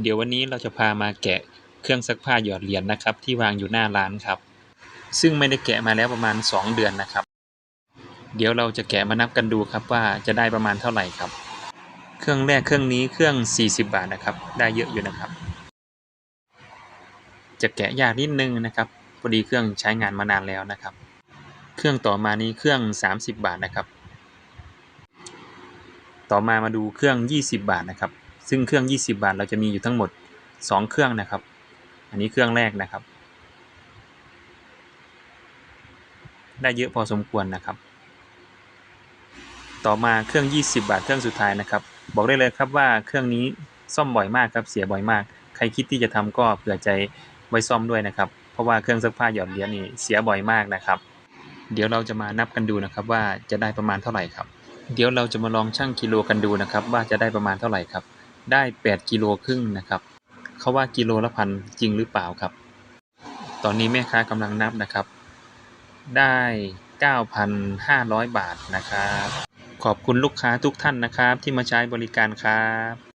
เดี๋ยววันนี้เราจะพามาแกะเครื่องซักผ้าหยอดเหรียญนะครับ ที่วางอยู่หน้าร้านครับ ซึ่งไม่ได้แกะมาแล้วประมาณ 2 เดือนนะครับ เดี๋ยวเราจะแกะมานับกันดูครับว่าจะได้ประมาณเท่าไหร่ครับ เครื่องแรกเครื่องนี้เครื่อง 40 บาทนะครับ ได้เยอะอยู่นะครับ จะแกะยากนิดนึงนะครับพอดีเครื่องใช้งานมานานแล้วนะครับ เครื่องต่อมานี้เครื่อง 30 บาทนะครับ ต่อมามาดูเครื่อง 20 บาทนะครับ ซึ่งเครื่อง 20 บาท เราจะมีอยู่ทั้งหมด 2 เครื่องนะครับ อันนี้เครื่องแรกนะครับ ได้เยอะพอสมควรนะครับ ต่อมาเครื่อง 20 บาท เครื่องสุดท้ายนะครับ บอกได้เลยครับว่าเครื่องนี้ซ่อมบ่อยมากครับ เสียบ่อยมาก ใครคิดที่จะทำก็เผื่อใจไว้ซ่อมด้วยนะครับ เพราะว่าเครื่องซักผ้าหยอดเหรียญนี่เสียบ่อยมากนะครับ เดี๋ยวเราจะมานับกันดูนะครับว่าจะได้ประมาณเท่าไหร่ครับ เดี๋ยวเราจะมาลองชั่งกิโลกันดูนะครับว่าจะได้ประมาณเท่าไหร่ครับ ได้8กิโลครึ่งนะครับ เขาว่ากิโลละพันจริงหรือเปล่าครับ ตอนนี้แม่ค้ากำลังนับนะครับ ได้ 9,500 บาทนะครับ ขอบคุณลูกค้าทุกท่านนะครับที่มาใช้บริการครับ